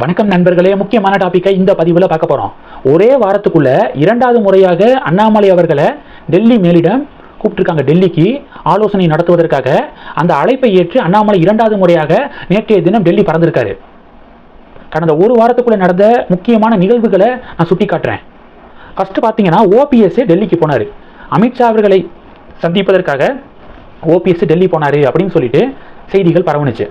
வணக்கம் நண்பர்களே முக்கியமான டாப்பிக்கை இந்த பதிவில் பார்க்க போகிறோம் ஒரே வாரத்துக்குள்ள இரண்டாவது முறையாக அண்ணாமலை அவர்களை டெல்லி மேலிடம் கூப்பிட்டுருக்காங்க. டெல்லிக்கு ஆலோசனை நடத்துவதற்காக அந்த அழைப்பை ஏற்று அண்ணாமலை இரண்டாவது முறையாக நேற்றைய தினம் டெல்லி பறந்திருக்காரு. கடந்த ஒரு வாரத்துக்குள்ளே நடந்த முக்கியமான நிகழ்வுகளை நான் சுட்டி காட்டுறேன் ஃபஸ்ட்டு பார்த்தீங்கன்னா ஓபிஎஸ் டெல்லிக்கு போனார். அமித்ஷா அவர்களை சந்திப்பதற்காக ஓபிஎஸ் டெல்லி போனார் அப்படின்னு சொல்லிட்டு செய்திகள் பரவுனுச்சு.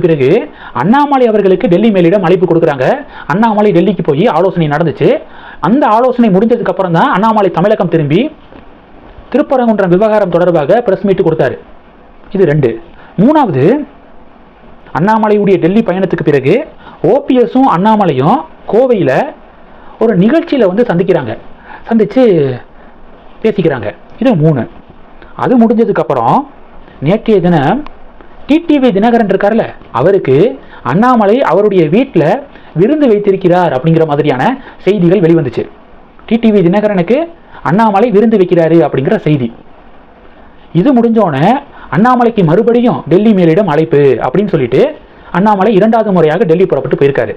பிறகு அண்ணாமலை அவர்களுக்கு டெல்லி மேலிடம் அழைப்பு கொடுக்குறாங்க. அண்ணாமலை டெல்லிக்கு போய் ஆலோசனை நடந்துச்சு. அந்த ஆலோசனை முடிஞ்சதுக்கு அப்புறம் தான் அண்ணாமலை தமிழகம் திரும்பி திருப்பரங்குன்றம் விவகாரம் தொடர்பாக பிரஸ் மீட் கொடுத்தாரு. இது ரெண்டு. மூணாவது அண்ணாமலையுடைய டெல்லி பயணத்துக்கு பிறகு ஓபிஎஸும் அண்ணாமலையும் கோவையில் ஒரு நிகழ்ச்சியில் வந்து சந்திக்கிறாங்க. சந்தித்து பேசிக்கிறாங்க. இது மூணு. அது முடிஞ்சதுக்கப்புறம் நேற்றைய தினம் டிடிவி தினகரன் இருக்கார்ல அவருக்கு அண்ணாமலை அவருடைய வீட்டில் விருந்து வைத்திருக்கிறார் அப்படிங்கிற மாதிரியான செய்திகள் வெளிவந்துச்சு. டிடிவி தினகரனுக்கு அண்ணாமலை விருந்து வைக்கிறாரு அப்படிங்கிற செய்தி. இது முடிஞ்சோடனே அண்ணாமலைக்கு மறுபடியும் டெல்லி மேலிடம் அழைப்பு அப்படின்னு சொல்லிட்டு அண்ணாமலை இரண்டாவது முறையாக டெல்லி புறப்பட்டு போயிருக்காரு.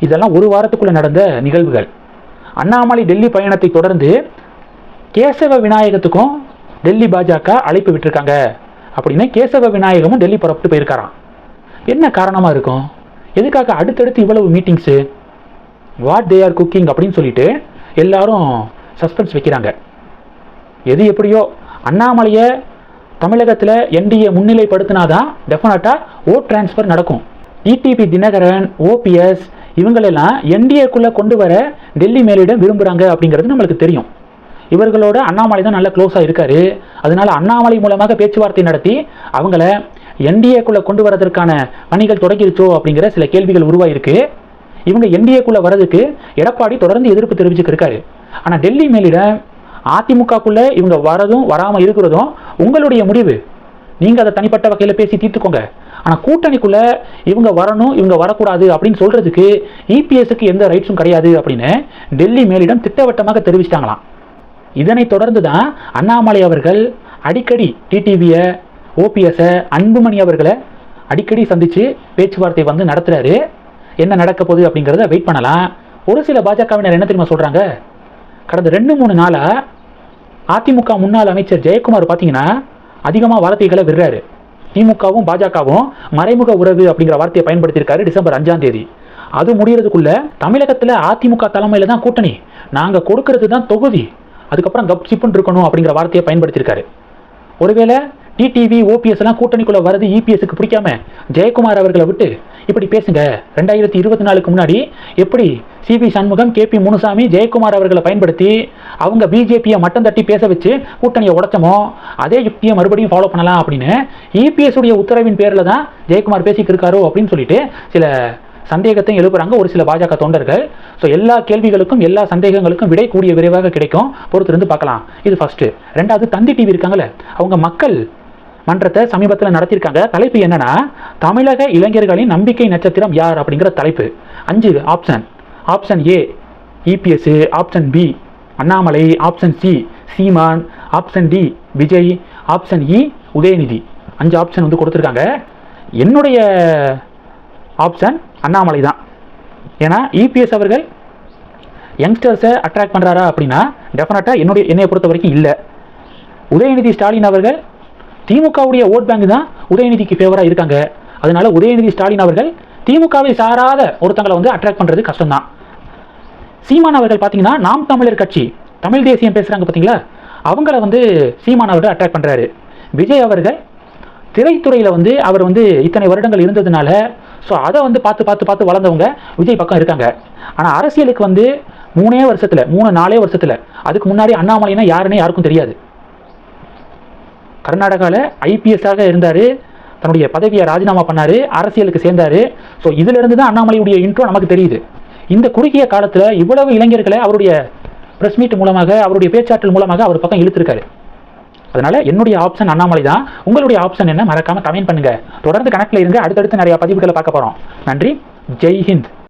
இதெல்லாம் ஒரு வாரத்துக்குள்ளே நடந்த நிகழ்வுகள். அண்ணாமலை டெல்லி பயணத்தை தொடர்ந்து கேசவ விநாயகத்துக்கும் டெல்லி பாஜக அழைப்பு விட்டுருக்காங்க. அப்படின்னு கேசவ விநாயகமும் டெல்லி புறப்பட்டு போயிருக்காராம். என்ன காரணமாக இருக்கும்? எதுக்காக அடுத்தடுத்து இவ்வளவு meetings what they are cooking அப்படின்னு சொல்லிட்டு எல்லாரும் சஸ்பென்ஸ் வைக்கிறாங்க. எது எப்படியோ அண்ணாமலையை தமிழகத்தில் என்டிஏ முன்னிலைப்படுத்தினாதான் டெஃபினட்டாக ஓட் டிரான்ஸ்ஃபர் நடக்கும். டிடிபி தினகரன் ஓபிஎஸ் இவங்களெல்லாம் என்டிஏக்குள்ளே கொண்டு வர டெல்லி மேலிடம் விரும்புகிறாங்க அப்படிங்கிறது நம்மளுக்கு தெரியும். இவர்களோட அண்ணாமலை தான் நல்ல க்ளோஸாக இருக்காரு. அதனால அண்ணாமலை மூலமாக பேச்சுவார்த்தை நடத்தி அவங்கள என்டிஏக்குள்ளே கொண்டு வரதற்கான பணிகள் தொடங்கிருச்சோ அப்படிங்கிற சில கேள்விகள் உருவாயிருக்கு. இவங்க என்டிஏக்குள்ளே வரதுக்கு எடப்பாடி தொடர்ந்து எதிர்ப்பு தெரிவிச்சுக்கிருக்காரு ஆனால் டெல்லி மேலிடம் அதிமுகக்குள்ளே இவங்க வரதும் வராமல் இருக்கிறதும் உங்களுடைய முடிவு. நீங்கள் அதை தனிப்பட்ட வகையில் பேசி தீர்த்துக்கோங்க. ஆனால் கூட்டணிக்குள்ளே இவங்க வரணும் இவங்க வரக்கூடாது அப்படின்னு சொல்கிறதுக்கு இபிஎஸ்க்கு எந்த ரைட்ஸும் கிடையாது அப்படின்னு டெல்லி மேலிடம் திட்டவட்டமாக தெரிவிச்சிட்டாங்களாம். இதனைத் தொடர்ந்து தான் அண்ணாமலை அவர்கள் அடிக்கடி டிடிவியை ஓபிஎஸ்ஸை அன்புமணி அவர்களை அடிக்கடி சந்தித்து பேச்சுவார்த்தை வந்து நடத்துகிறாரு என்ன நடக்க போகுது அப்படிங்கிறத வெயிட் பண்ணலாம். ஒரு சில பாஜகவினர் என்ன தெரியுமா சொல்கிறாங்க கடந்த ரெண்டு மூணு நாளாக அதிமுக முன்னாள் அமைச்சர் ஜெயக்குமார் பார்த்தீங்கன்னா அதிகமாக வார்த்தைகளை விடுறாரு. திமுகவும் பாஜகவும் மறைமுக உறவு அப்படிங்கிற வார்த்தையை பயன்படுத்தியிருக்காரு டிசம்பர் அஞ்சாம் தேதி. அது முடியறதுக்குள்ள தமிழகத்தில் அதிமுக தலைமையில் தான் கூட்டணி. நாங்கள் கொடுக்கறது தான் தொகுதி. அதுக்கப்புறம் கப் சிப்புன்னு இருக்கணும் அப்படிங்கிற வார்த்தையை பயன்படுத்தியிருக்காரு. ஒருவேளை டிடிவி ஓபிஎஸ் எல்லாம் கூட்டணிக்குள்ள வரது இபிஎஸ்க்கு பிடிக்காம ஜெயக்குமார் அவர்களை விட்டு இப்படி பேசுங்க. ரெண்டாயிரத்தி இருபத்தி நாலுக்கு முன்னாடி எப்படி CV Shanmugam K P Munusamy Jayakumar அவர்களை பயன்படுத்தி அவங்க பிஜேபியை மட்டம் தட்டி பேச வச்சு கூட்டணியை உடச்சமோ அதே யுக்தியை மறுபடியும் ஃபாலோ பண்ணலாம் அப்படின்னு இபிஎஸ் உடைய உத்தரவின் பேரில் தான் ஜெயக்குமார் பேசிக்கிட்டு இருக்காரோ அப்படின்னு சொல்லிட்டு சில சந்தேகத்தையும் எழுப்புறாங்க. ஒரு சில பாஜக தொண்டர்கள். ஸோ எல்லா கேள்விகளுக்கும் எல்லா சந்தேகங்களுக்கும் விடை கூடிய விரைவாக கிடைக்கும். பொறுத்திருந்து பார்க்கலாம். இது ஃபஸ்ட்டு ரெண்டாவது தந்தி டிவி இருக்காங்கல்ல. அவங்க மக்கள் மன்றத்தை சமீபத்தில் நடத்தியிருக்காங்க. தலைப்பு என்னன்னா தமிழக இளைஞர்களின் நம்பிக்கை நட்சத்திரம் யார் அப்படிங்கிற தலைப்பு. அஞ்சு option option A EPS option B Annamalai option C Seeman option D Vijay option E e, Udhayanidhi. அஞ்சு ஆப்ஷன் வந்து கொடுத்துருக்காங்க. என்னுடைய ஆப்ஷன் அண்ணாமலை தான். ஏன்னா இபிஎஸ் அவர்கள் யங்ஸ்டர்ஸை அட்ராக்ட் பண்ணுறாரா அப்படின்னா டெஃபினட்டாக என்னுடைய என்னையை பொறுத்த வரைக்கும் இல்லை. உதயநிதி ஸ்டாலின் அவர்கள் திமுகவுடைய ஓட் பேங்க் தான் உதயநிதிக்கு ஃபேவராக இருக்காங்க. அதனால உதயநிதி ஸ்டாலின் அவர்கள் திமுகவை சாராத ஒருத்தங்களை வந்து அட்ராக்ட் பண்ணுறது கஷ்டம்தான். சீமான் அவர்கள் பார்த்தீங்கன்னா நாம் தமிழர் கட்சி தமிழ் தேசியம் பேசுகிறாங்க பார்த்தீங்களா அவங்கள வந்து சீமான் அவர்கள் அட்ராக்ட் பண்ணுறாரு விஜய் அவர்கள் திரைத்துறையில் வந்து அவர் வந்து இத்தனை வருடங்கள் இருந்ததுனால ஸோ அதை வந்து பார்த்து பார்த்து பார்த்து வளர்ந்தவங்க விஜய் பக்கம் இருக்காங்க. ஆனால் அரசியலுக்கு வந்து மூணே வருஷத்தில் மூணு நாலே வருஷத்தில் அதுக்கு முன்னாடி அண்ணாமலைனா யாருன்னு யாருக்கும் தெரியாது. கர்நாடகாவில் ஐபிஎஸ்ஸாக இருந்தார் தன்னுடைய பதவியை ராஜினாமா பண்ணார் அரசியலுக்கு சேர்ந்தார். ஸோ இதிலிருந்து தான் அண்ணாமலையுடைய இன்ட்ரோ நமக்கு தெரியுது. இந்த குறுகிய காலத்தில் இவ்வளவு இளைஞர்களை அவருடைய ப்ரெஸ் மீட் மூலமாக அவருடைய பேச்சாற்றல் மூலமாக அவர் பக்கம் இழுத்திருக்காரு. அதனால என்னுடைய ஆப்ஷன் அண்ணாமலை தான். உங்களுடைய ஆப்ஷன் என்ன? மறக்காம கமெண்ட் பண்ணுங்க. தொடர்ந்து கணக்கில் இருங்க. அடுத்தடுத்து நிறைய பதிவுகளை பார்க்க போறோம். நன்றி. ஜெய் ஹிந்த்